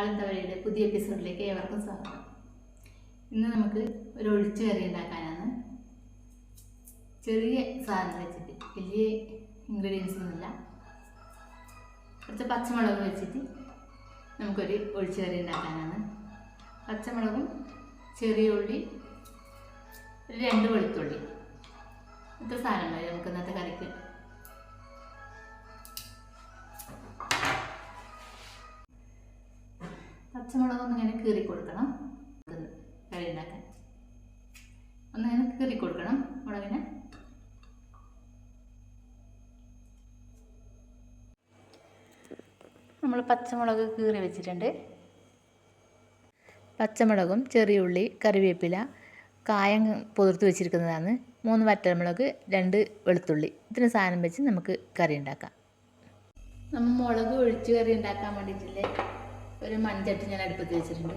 കാളന്തവഴിയുടെ പുതിയ എപ്പിസോഡിലേക്ക് ഏവർക്കും സ്വാഗതം. ഇന്ന് നമുക്ക് ഒരു ഒഴിച്ചു കറി ഉണ്ടാക്കാനാണ്. ചെറിയ സാധനം വെച്ചിട്ട് വലിയ ഇൻഗ്രീഡിയൻസ് ഒന്നുമില്ല. കുറച്ച് പച്ചമുളക് വെച്ചിട്ട് നമുക്കൊരു ഒഴിച്ചു കറി ഉണ്ടാക്കാനാണ്. പച്ചമുളകും ചെറിയ ഉള്ളി രണ്ട് വെളുത്തുള്ളി. ഇത്ര സാധനം നമുക്ക് ഇന്നത്തെ കറിക്ക്. പച്ചമുളക് ഒന്നിങ്ങനെ കീറി കൊടുക്കണം. കറി ഉണ്ടാക്കാൻ. ഒന്നിങ്ങനെ കീറി കൊടുക്കണം. മുളകിനെ. നമ്മൾ പച്ചമുളക് കീറി വെച്ചിട്ടുണ്ട്. പച്ചമുളകും ചെറിയ ഉള്ളി കറിവേപ്പില കായം പുതിർത്ത് വെച്ചിരിക്കുന്നതാണ്. മൂന്ന് വറ്റൽമുളക് രണ്ട് വെളുത്തുള്ളി. ഇതിന് സാധനം വെച്ച് നമുക്ക് കറി ഉണ്ടാക്കാം. നമ്മൾ മുളക് ഒഴിച്ച് കറി ഉണ്ടാക്കാൻ വേണ്ടിയിട്ടില്ലേ? ഒരു മൺചട്ടി ഞാൻ അടുപ്പത്ത് വെച്ചിട്ടുണ്ട്.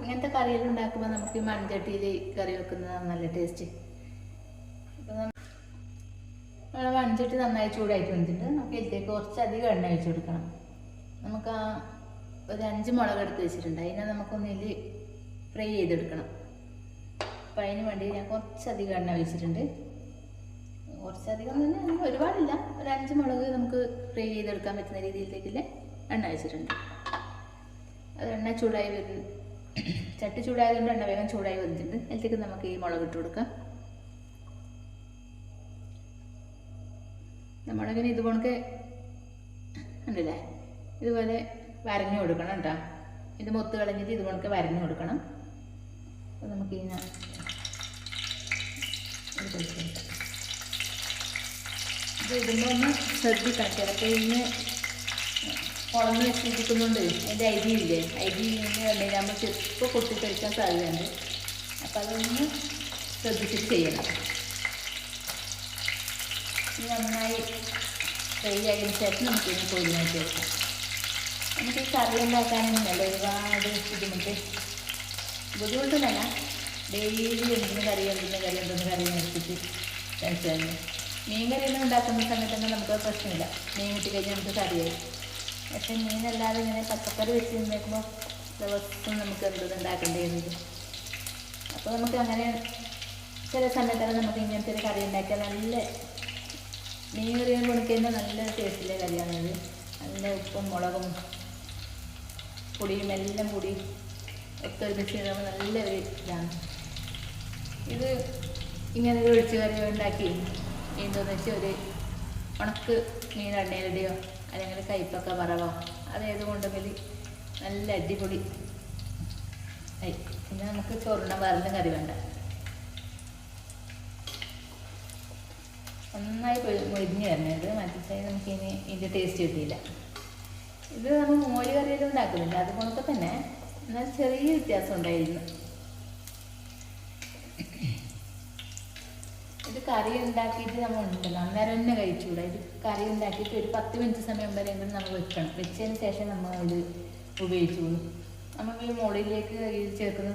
ഇങ്ങനത്തെ കറികൾ ഉണ്ടാക്കുമ്പോൾ നമുക്ക് ഈ മൺചട്ടിയിൽ കറി വെക്കുന്നതാണ് നല്ല ടേസ്റ്റ് അപ്പം നമ്മുടെ മൺചട്ടി നന്നായി ചൂടായിട്ട് വന്നിട്ടുണ്ട്. നമുക്ക് ഇതിലേക്ക് കുറച്ചധികം എണ്ണ ഒഴിച്ചു കൊടുക്കണം. നമുക്ക് ആ ഒരു അഞ്ച് മുളക് എടുത്ത് വെച്ചിട്ടുണ്ട്. അതിനെ നമുക്കൊന്നിൽ ഫ്രൈ ചെയ്തെടുക്കണം. അപ്പം അതിന് വേണ്ടി ഞാൻ കുറച്ചധികം എണ്ണ ഒഴിച്ചിട്ടുണ്ട്. കുറച്ചധികം തന്നെ ഒരുപാടില്ല. ഒരു അഞ്ച് മുളക് നമുക്ക് ഫ്രൈ ചെയ്തെടുക്കാൻ പറ്റുന്ന രീതിയിലേക്കില്ലേ എണ്ണ വെച്ചിട്ടുണ്ട് അത് എണ്ണ ചൂടായി വരുന്നു ചട്ടി ചൂടായതുകൊണ്ട് എണ്ണ വേഗം ചൂടായി വന്നിട്ടുണ്ട്. അതിലേക്ക് നമുക്ക് ഈ മുളക് ഇട്ട് കൊടുക്കാം. മുളകിന് ഇതുപോലെ ഉണ്ടല്ലേ? ഇതുപോലെ വരഞ്ഞു കൊടുക്കണം കേട്ടോ. ഇത് മൊത്ത് കളഞ്ഞിട്ട് ഇതുപോലെ വരഞ്ഞു കൊടുക്കണം. അപ്പോൾ നമുക്ക് ഇതിനെ ഇത് ഇത് ഇടുമ്പോൾ ഒന്ന് ശ്രദ്ധിക്കാം ചിലപ്പോൾ ഇന്ന് കുളന്ന് വെച്ചിരിക്കുന്നുണ്ട് അതിന്റെ ഇല്ലേ അരി ഇങ്ങനെ എണ്ണയിലാകുമ്പോൾ ചെറുപ്പം പൊട്ടിത്തെറിക്കാൻ സാധ്യതയുണ്ട്. അപ്പോൾ അതൊന്ന് ശ്രദ്ധിച്ചിട്ട് ചെയ്യണം. ഇത് നന്നായി ഫ്രൈ ആയതിനു ശേഷം നമുക്ക് ഇതിന് പൊരിഞ്ഞാക്കി വെക്കാം. നമുക്ക് ഈ കറി ഉണ്ടാക്കാനൊന്നുമല്ല ഒരുപാട് ബുദ്ധിമുട്ട്. ബുദ്ധിമുട്ടൊന്നല്ല ഡെയിലി എന്തിന് കറി എന്തിന് കറി എന്തെന്ന് കറി നിർത്തിച്ച് കഴിച്ചു മീൻ കറിയൊന്നും ഉണ്ടാക്കുന്ന സമയത്തൊന്നും നമുക്ക് പ്രശ്നമില്ല. മീൻ കിട്ടി കഴിഞ്ഞാൽ നമുക്ക് കറിയായി. പക്ഷെ മീനല്ലാതെ ഇങ്ങനെ പച്ചക്കറി വെച്ച് നിന്നേക്കുമ്പോൾ ദിവസം നമുക്ക് എന്തത് ഉണ്ടാക്കേണ്ടി വരുന്നത് അപ്പോൾ നമുക്ക് അങ്ങനെ ചില സമയത്തൊക്കെ നമുക്ക് ഇങ്ങനത്തെ ഒരു കറി ഉണ്ടാക്കിയാൽ നല്ല മീൻ കറിയും കൊടുക്കുന്ന നല്ല ടേസ്റ്റിലെ കറിയാണിത് നല്ല ഉപ്പും മുളകും പൊടിയും എല്ലാം കൂടി ചെയ്യുമ്പോൾ നല്ല ഒരു ഇതാണ്. ഇത് ഇങ്ങനെ ഒരു ഒഴിച്ച് കറി ഉണ്ടാക്കി. എന്തോന്ന് വെച്ചാൽ ഒരു ഉണക്ക് മീൻ എണ്ണയിലിടെയോ? അല്ലെങ്കിൽ കയ്പൊക്കെ പറവോ. അതേത് കൊണ്ടെങ്കിൽ നല്ല അടിപൊളി. ആയി പിന്നെ നമുക്ക് ചോറിന വരുന്ന കറി വേണ്ട. നന്നായി മൊരിഞ്ഞ് വരണത് മറ്റേ നമുക്ക് ഇനി ഇതിന്റെ ടേസ്റ്റ് കിട്ടിയില്ല. ഇത് നമ്മൾ മോര് കറിയിലും ഉണ്ടാക്കുന്നില്ല അതുകൊണ്ടൊക്കെ തന്നെ. എന്നാൽ ചെറിയ വ്യത്യാസം ഉണ്ടായിരുന്നു. കറി ഉണ്ടാക്കിയിട്ട് നമ്മൾ ഉണ്ടല്ലോ അന്നേരം തന്നെ കഴിച്ചുകൂടാ ഇത് കറി ഉണ്ടാക്കിയിട്ട് ഒരു പത്ത് മിനിറ്റ് സമയം വരെയെങ്കിലും നമ്മൾ വെക്കണം. വെച്ചതിന് ശേഷം നമ്മൾ ഇത് ഉപയോഗിച്ചുള്ളൂ നമ്മൾ ഈ മുകളിലേക്ക് ഈ ചേർക്കുന്ന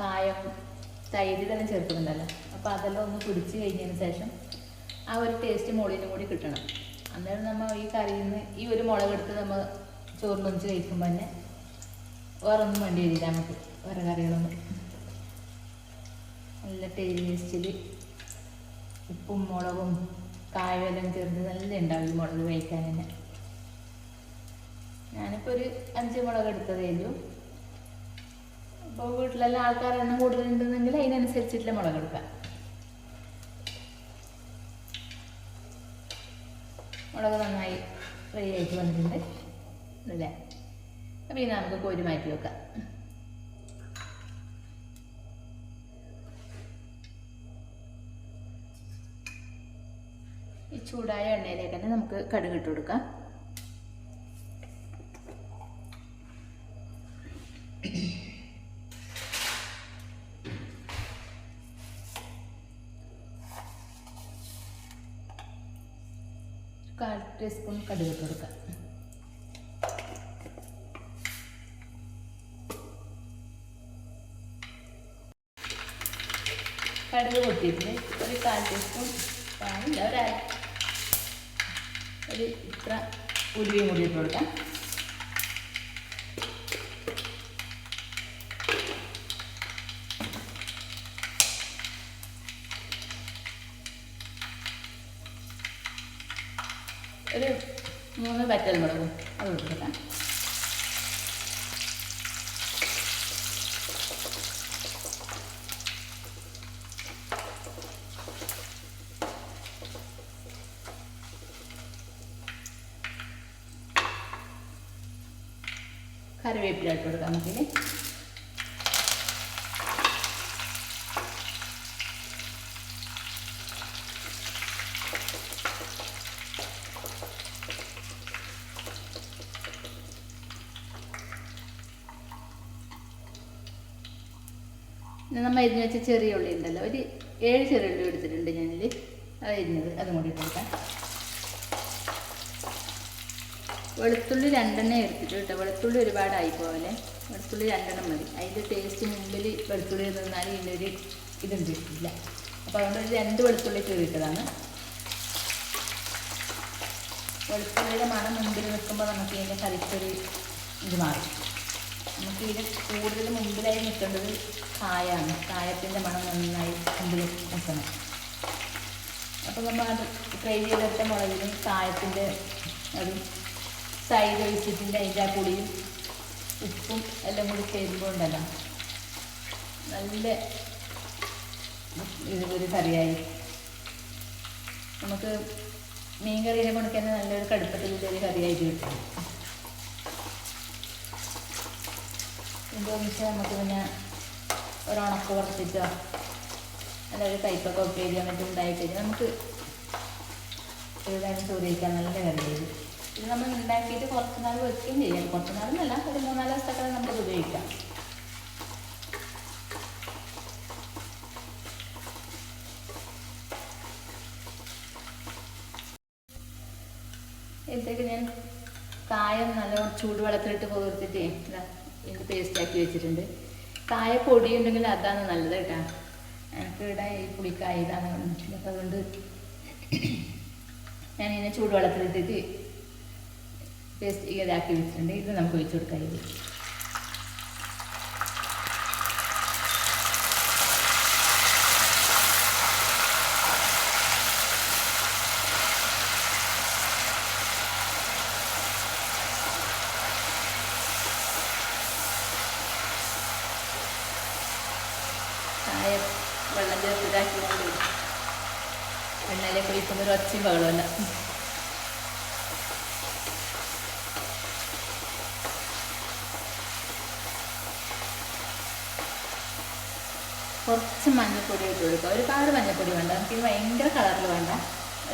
കായം തൈര് തന്നെ ചേർക്കുന്നുണ്ടല്ലോ. അപ്പോൾ അതെല്ലാം ഒന്ന് പിടിച്ച് കഴിഞ്ഞതിന് ശേഷം ആ ഒരു ടേസ്റ്റ് മുളിന് കൂടി കിട്ടണം. അന്നേരം നമ്മൾ ഈ കറിയിൽ നിന്ന് ഈ ഒരു മുളകെടുത്ത് നമ്മൾ ചോറിനൊന്നിച്ച് കഴിക്കുമ്പോൾ തന്നെ വേറെ ഒന്നും വേണ്ടി വരില്ല നമുക്ക്. വേറെ കറികളൊന്നും. നല്ല ടേസ്റ്റിൽ ഉപ്പും മുളകും കായമെല്ലാം ചേർത്ത് നല്ല ഉണ്ടാവും ഈ മുളക് കഴിക്കാൻ തന്നെ. ഞാനിപ്പോൾ ഒരു അഞ്ച് മുളക് എടുത്തതേ ഉള്ളൂ. അപ്പോൾ വീട്ടിലെല്ലാം ആൾക്കാർ എണ്ണം കൂടുതലുണ്ടെന്നെങ്കിൽ അതിനനുസരിച്ചിട്ടുള്ള മുളക് എടുക്കാം. മുളക് നന്നായി ഫ്രൈ ആയിട്ട് വന്നിട്ടുണ്ട്. അല്ലേ അപ്പോൾ ഇനി നമുക്ക് കോരി മാറ്റി വെക്കാം. ചൂടായ എണ്ണയിലേക്ക് തന്നെ നമുക്ക് കടുക് ഇട്ട് കൊടുക്കാം. കാൽ ടീസ്പൂൺ കടുക് ഇട്ട് കൊടുക്കാം. കടുക് പൊട്ടിയിട്ട് ഒരു കാൽ ടീസ്പൂൺ പാനില്ല ഒരു ഒരു ഇത്ര ഉലുവയും കൂടി ഇട്ട് കൊടുക്കാം. കറിവേപ്പില ഇട്ട് കൊടുക്കാം നമുക്കിനി. നമ്മൾ അരിഞ്ഞ് വെച്ച ചെറിയ ഉള്ളി ഉണ്ടല്ലോ. ഒരു ഏഴ് ചെറിയ ഉള്ളി എടുത്തിട്ടുണ്ട് ഞാനിൽ അത് അരിഞ്ഞത്. അതും കൂടി ഇട്ട് കൊടുക്കാം. വെളുത്തുള്ളി രണ്ടെണ്ണം എടുത്തിട്ട് കേട്ടോ. വെളുത്തുള്ളി ഒരുപാടായി പോലെ വെളുത്തുള്ളി രണ്ടെണ്ണം മതി. അതിന്റെ ടേസ്റ്റ് മുമ്പിൽ വെളുത്തുള്ളി നിന്നാൽ ഇതിനൊരു ഇതുണ്ട്. ഇല്ല. അപ്പോൾ അതുകൊണ്ട് ഒരു രണ്ട് വെളുത്തുള്ളി കീറിയിട്ടതാണ് വെളുത്തുള്ളിയുടെ മണം മുമ്പിൽ നിൽക്കുമ്പോൾ നമുക്ക് ഇതിന്റെ കറിക്കൊരു ഇത് മാറും. നമുക്ക് ഇതിന് കൂടുതൽ മുമ്പിലായി നിൽക്കേണ്ടത് കായാണ്. കായത്തിന്റെ മണം നന്നായി മുമ്പിൽ നിൽക്കണം. അപ്പോൾ നമ്മൾ അത് ഫ്രൈ ചെയ്തെടുത്ത മുളകിലും കായത്തിന്റെ അത് സൈഡ് ഒഴിച്ചിട്ടുണ്ട് അതിന്റെ ആ പുളിയും ഉപ്പും എല്ലാം കൂടി ചേരുമ്പോൾ ഉണ്ടല്ലോ നല്ല ഒരു കറിയായി. നമുക്ക് മീൻ കറിയിലെ കൊടുക്കാൻ നല്ലൊരു ചെറിയ കറിയായിട്ട് കിട്ടും. എന്താണെന്ന് വെച്ചാൽ നമുക്ക് പിന്നെ ഒരു ഉണക്ക കുറച്ചിട്ടോ നല്ലൊരു കയ്പൊക്കെ ഉപ്പേരി അങ്ങനത്തെ ഉണ്ടായി കഴിഞ്ഞാൽ നമുക്ക് എഴുതാനും ചോദിക്കാൻ നല്ല കറിയായി ഇത് നമ്മൾ ഉണ്ടാക്കിയിട്ട് കുറച്ച് നാൾ വെക്കുകയും ചെയ്യാം. കുറച്ച് ഒരു മൂന്നാൽ ദിവസത്തൊക്കെ നമുക്ക് ഉപയോഗിക്കാം. ഇതൊക്കെ ഞാൻ കായം നല്ല ചൂടുവെള്ളത്തിലിട്ട് പുതിർത്തിട്ട് ഇതാ പേസ്റ്റ് ആക്കി വെച്ചിട്ടുണ്ട്. കായ പൊടി ഉണ്ടെങ്കിൽ അതാണ് നല്ലത് കേട്ടോ. എനിക്ക് ഇവിടെ ഈ പുളിക്കായ ഇതാണ് അതുകൊണ്ട് ഞാനിങ്ങനെ ചൂടുവെള്ളത്തിലിട്ടിട്ട് പേസ്റ്റ് ഇതാക്കി വെച്ചിട്ടുണ്ട് ഇത് നമുക്ക് ഒഴിച്ചു കൊടുക്കാം ഇത് കായ വെള്ളം ചേർത്ത് ഇതാക്കിക്കൊണ്ട് വെണ്ണയിലേക്ക് ഒഴിക്കുമ്പോൾ ഒരു ഒച്ചയും ബഹളമല്ല കുറച്ച് മഞ്ഞൾപ്പൊടി ഇട്ട് കൊടുക്കുക ഒരു ഒരുപാട് മഞ്ഞൾപ്പൊടി വേണ്ട. നമുക്ക് ഇത് ഭയങ്കര കളറിൽ വേണ്ട.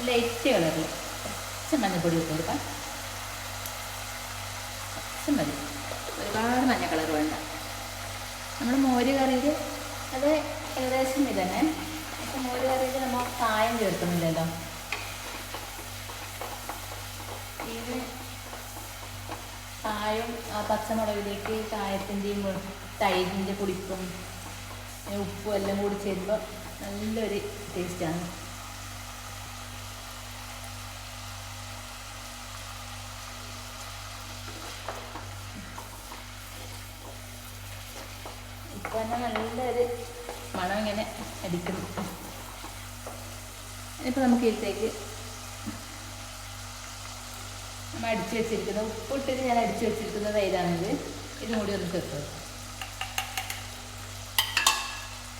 ലൈറ്റ് കളറിൽ. കുറച്ച് മഞ്ഞൾപ്പൊടി ഇട്ട് കൊടുക്കാം. കുറച്ച് മതി. ഒരുപാട് മഞ്ഞ കളർ വേണ്ട. നമ്മൾ മോര് കറിയിൽ അത് ഏകദേശം ഇത് തന്നെ പക്ഷെ മോര് കറിയിൽ നമ്മൾ കായം ചേർക്കുന്നില്ലല്ലോ. ഇത് കായം ആ പച്ചമുളകിലേക്ക് കായത്തിന്റെയും തൈരിന്റെ പുളിപ്പും ഉപ്പും എല്ലാം കൂടി ചേരുമ്പോൾ നല്ലൊരു ടേസ്റ്റാണ് ഇപ്പോൾ തന്നെ നല്ലൊരു മണം ഇങ്ങനെ അടിക്കുന്നു ഇനിയിപ്പോൾ നമുക്ക് ഇതിലേക്ക് നമ്മൾ അടിച്ചു വെച്ചിരിക്കുന്നത് ഉപ്പിട്ടിട്ട് ഞാൻ അടിച്ചു വെച്ചിരിക്കുന്ന തൈരാണിത്. ഇതും കൂടി ഒന്ന് ചേർത്ത് വെക്കാം.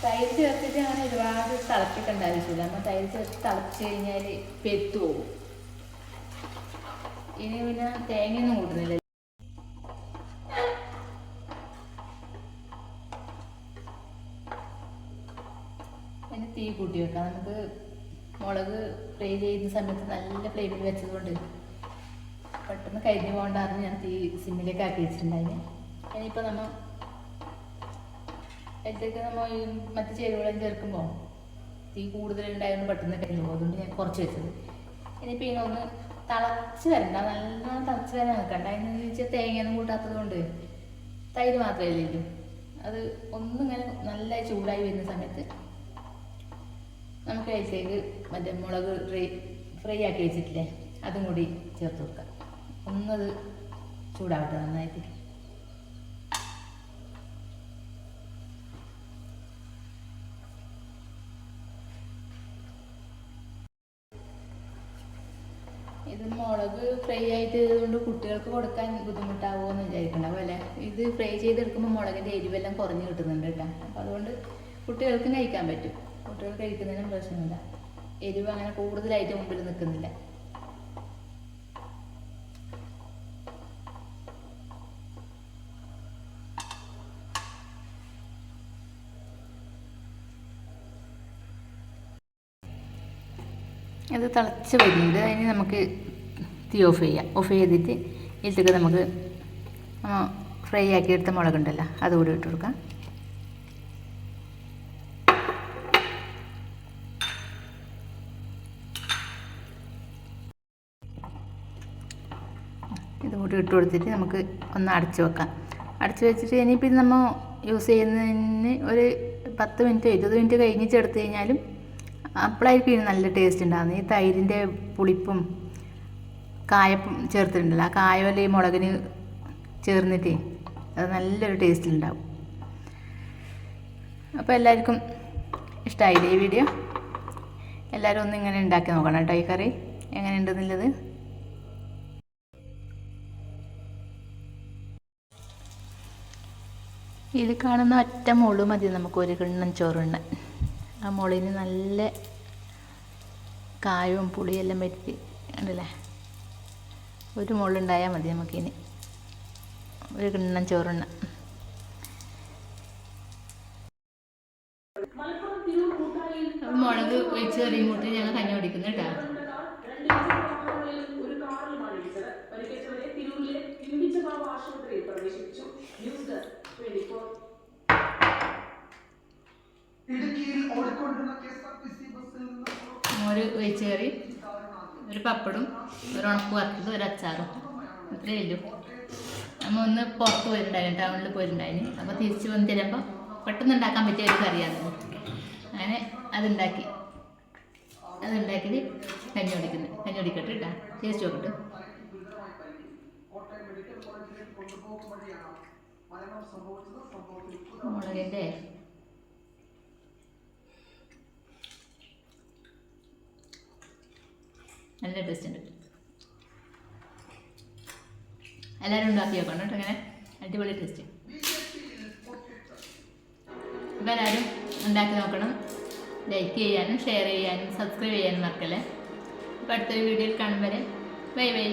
തൈര് ചേർത്തിട്ട് അങ്ങനെ ഒരുപാട് തിളപ്പിക്കേണ്ട ആവശ്യമില്ല നമ്മൾ തൈര് ചേർത്ത് തിളച്ച് കഴിഞ്ഞാൽ പെത്തു പോകും ഇനി പിന്നെ തേങ്ങയൊന്നും കൂട്ടുന്നില്ല. പിന്നെ തീ കൂട്ടി വെക്കാം. നമുക്ക് മുളക് ഫ്രൈ ചെയ്യുന്ന സമയത്ത് നല്ല ഫ്ലെയിമിൽ വെച്ചതുകൊണ്ട് പെട്ടെന്ന് കരിഞ്ഞു പോകണ്ടാന്ന് ഞാൻ തീ സിമ്മിലേക്ക് ആക്കി വെച്ചിട്ടുണ്ടായിരുന്നു ഇനിയിപ്പോൾ നമ്മൾ അതിലേക്ക് നമ്മൾ മറ്റ് ചേരുവകളും ചേർക്കുമ്പോൾ തീ കൂടുതലുണ്ടായതുകൊണ്ട് പെട്ടെന്ന് കഴിഞ്ഞു അതുകൊണ്ട് ഞാൻ കുറച്ച് വെച്ചത്. ഇനിയിപ്പോൾ ഇതിനൊന്ന് തിളച്ച് വരണ്ട നല്ലോണം തിളച്ച് വരാൻ നിൽക്കണ്ട. അതിന് ചോദിച്ചാൽ തേങ്ങയൊന്നും കൂട്ടാത്തത് കൊണ്ട് തൈര് മാത്രമേ ഇല്ലല്ലോ അത് ഒന്നിങ്ങനെ നല്ല ചൂടായി വരുന്ന സമയത്ത് നമുക്ക് അതിലേക്ക് മറ്റേ മുളക് ഫ്രൈ ഫ്രൈ ആക്കി വെച്ചിട്ടില്ലേ? അതും കൂടി ചേർത്ത് കൊടുക്കാം. ഒന്നത് ചൂടാവട്ടെ നന്നായിട്ട്. ഇത് മുളക് ഫ്രൈ ആയിട്ട് കൊണ്ട് കുട്ടികൾക്ക് കൊടുക്കാൻ ബുദ്ധിമുട്ടാവുമോ എന്ന് വിചാരിക്കണ്ടാവും അല്ലേ? ഇത് ഫ്രൈ ചെയ്തെടുക്കുമ്പോൾ മുളകിന്റെ എരിവെല്ലാം കുറഞ്ഞ് കിട്ടുന്നുണ്ട് കേട്ടോ. അപ്പോൾ അതുകൊണ്ട് കുട്ടികൾക്ക് കഴിക്കാൻ പറ്റും. കുട്ടികൾ കഴിക്കുന്നതിനും പ്രശ്നമില്ല. എരിവ് അങ്ങനെ കൂടുതലായിട്ട് മുമ്പിൽ നിൽക്കുന്നില്ല. ഇത് തിളച്ച് വരുന്നുണ്ട് അതിന് നമുക്ക് തീ ഓഫ് ചെയ്യുക. ഓഫ് ചെയ്തിട്ട് ഇതിലേക്ക് നമുക്ക് ഫ്രൈ ആക്കി എടുത്ത മുളകുണ്ടല്ലോ അതുകൂടി ഇട്ട് കൊടുക്കാം. ഇതും കൂടി ഇട്ട് കൊടുത്തിട്ട് നമുക്ക് ഒന്ന് അടച്ചു വെക്കാം. അടച്ചു വെച്ചിട്ട് ഇനിയിപ്പോൾ ഇത് നമ്മൾ യൂസ് ചെയ്യുന്നതിന് ഒരു പത്ത് മിനിറ്റ് ഇരുപത് മിനിറ്റ് കഴിഞ്ഞിട്ട് എടുത്തു കഴിഞ്ഞാലും അപ്പോഴായിരിക്കും നല്ല ടേസ്റ്റ് ഉണ്ടാകുന്നത് ഈ തൈരിന്റെ പുളിപ്പും കായപ്പും ചേർത്തിട്ടുണ്ടല്ലോ. ആ കായവല്ല ഈ മുളകിന് ചേർന്നിട്ടേ അത് നല്ലൊരു ടേസ്റ്റ് ഉണ്ടാവും അപ്പോൾ എല്ലാവർക്കും ഇഷ്ടമായില്ലേ ഈ വീഡിയോ എല്ലാവരും ഒന്ന് ഇങ്ങനെ ഉണ്ടാക്കി നോക്കണം കേട്ടോ ഈ കറി. എങ്ങനെയുണ്ടെന്നുള്ളത്? ഇത് കാണുന്ന ഒറ്റ മോൾ മതി നമുക്ക് ഒരു കിണ്ണം ചോറുണ്ണ ആ മുളിന് നല്ല കായവും പുളിയെല്ലാം പറ്റി ഉണ്ടല്ലേ ഒരു മുള്ളുണ്ടായാൽ മതി നമുക്കിനി. ഒരു കിണ്ണം ചോറുണ്ണ. മുളക് വെച്ച് കറിയുമ്പോട്ട് ഞങ്ങൾ കഞ്ഞി കുടിക്കുന്നു കേട്ടോ. മോര് വെച്ച് കറി. ഒരു പപ്പടും ഒരു ഉണക്ക് വറുത്തത് ഒരു അച്ചാറും. അത്രേ ഉള്ളൂ. നമ്മൾ ഒന്ന് പുറത്ത് പോയിട്ടുണ്ടായിരുന്നു ടൗണിൽ പോയിട്ടുണ്ടായിരുന്നു. അപ്പോൾ തിരിച്ച് വന്ന് തരുമ്പോൾ പെട്ടെന്ന് ഉണ്ടാക്കാൻ പറ്റിയ ഒരു കറിയാണ് അങ്ങനെ അതുണ്ടാക്കി. അതുണ്ടാക്കിയിട്ട് കഞ്ഞി കുടിക്കുന്നത് കഞ്ഞി കുടിക്കട്ടെ കേട്ടോ. ടേസ്റ്റ് നോക്കട്ടെ. കോട്ടയം നല്ല ടേസ്റ്റ് ഉണ്ട്. എല്ലാവരും ഉണ്ടാക്കി നോക്കണം കേട്ടോ അങ്ങനെ അടിപൊളി ടേസ്റ്റ് അപ്പോൾ എല്ലാവരും ഉണ്ടാക്കി നോക്കണം. ലൈക്ക് ചെയ്യാനും ഷെയർ ചെയ്യാനും സബ്സ്ക്രൈബ് ചെയ്യാനും മറക്കല്ലേ. അപ്പോൾ അടുത്തൊരു വീഡിയോയിൽ കാണും വരെ. Bye bye